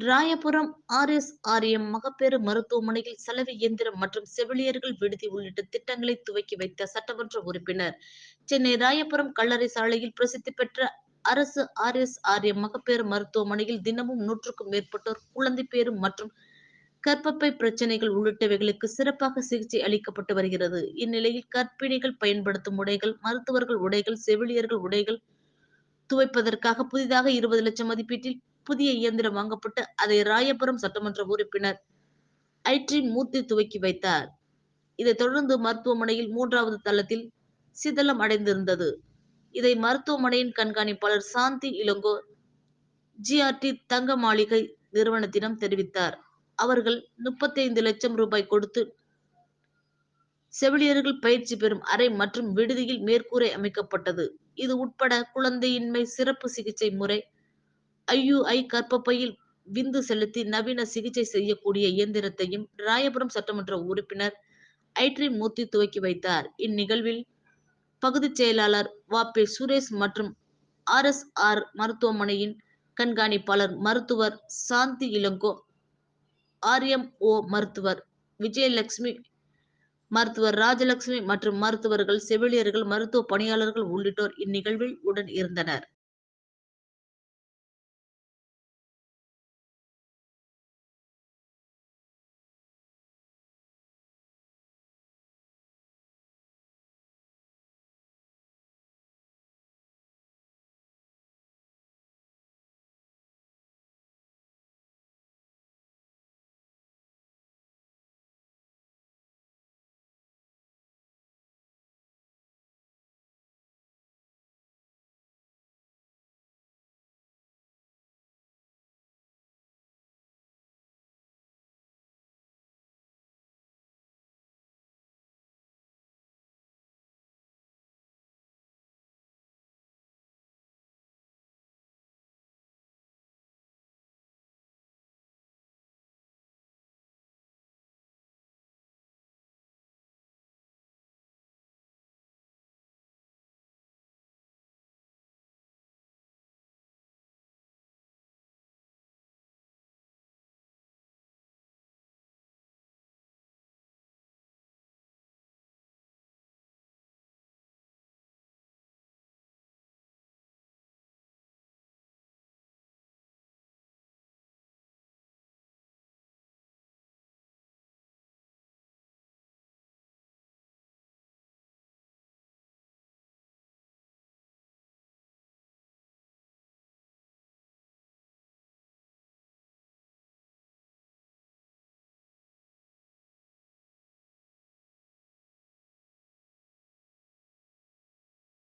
Royapuram RSRM மகப்பேறு மருத்துவமனையில் சலவை இயந்திரம் மற்றும் செவிலியர்கள் விடுதி உள்ளிட்ட திட்டங்களை துவக்கி வைத்த சட்டமன்ற உறுப்பினர். சென்னை ராயபுரம் கல்லறை சாலையில் பிரசித்தி பெற்ற அரசு ஆர்எஸ்ஆர்எம் மகப்பேறு மருத்துவமனையில் தினமும் நூற்றுக்கும் மேற்பட்டோர் குழந்தை பேறு மற்றும் கர்ப்பப்பை பிரச்சனைகள் உள்ளிட்டவைகளுக்கு சிறப்பாக சிகிச்சை அளிக்கப்பட்டு வருகிறது. இந்நிலையில் கர்ப்பிணிகள் பயன்படுத்தும் உடைகள் மருத்துவர்கள் உடைகள் செவிலியர்கள் உடைகள் துவைப்பதற்காக புதிதாக இருபது லட்சம் மதிப்பீட்டில் புதிய இயந்திரம் வாங்கப்பட்டு அதை ராயபுரம் சட்டமன்ற உறுப்பினர் ஐட்ரி மூர்த்தி துவக்கி வைத்தார். இதைத் தொடர்ந்து மருத்துவமனையில் மூன்றாவது தளத்தில் சிதலம் அடைந்திருந்தது. இதை மருத்துவமனையின் கண்காணிப்பாளர் சாந்தி இளங்கோ ஜிஆர்டி தங்க மாளிகை நிறுவனத்திடம் தெரிவித்தார். அவர்கள் முப்பத்தைந்து லட்சம் ரூபாய் கொடுத்து செவிலியர்கள் பயிற்சி பெறும் அறை மற்றும் விடுதியில் மேற்கூரை அமைக்கப்பட்டது. இது உட்பட குழந்தையின்மை சிறப்பு சிகிச்சை முறை ஐயுஐ கற்பப்பையில் விந்து செலுத்தி நவீன சிகிச்சை செய்யக்கூடிய இயந்திரத்தையும் ராயபுரம் சட்டமன்ற உறுப்பினர் ஐட்ரி மூர்த்தி துவக்கி வைத்தார். இந்நிகழ்வில் பகுதிச் செயலாளர் வாபே சுரேஷ் மற்றும் ஆர். எஸ். ஆர். மருத்துவமனையின் கண்காணிப்பாளர் மருத்துவர் சாந்தி இளங்கோ ஆர்எம்ஓ மருத்துவர் விஜயலட்சுமி மருத்துவர் ராஜலட்சுமி மற்றும் மருத்துவர்கள் செவிலியர்கள் மருத்துவ பணியாளர்கள் உள்ளிட்டோர் இந்நிகழ்வில் உடன் இருந்தனர்.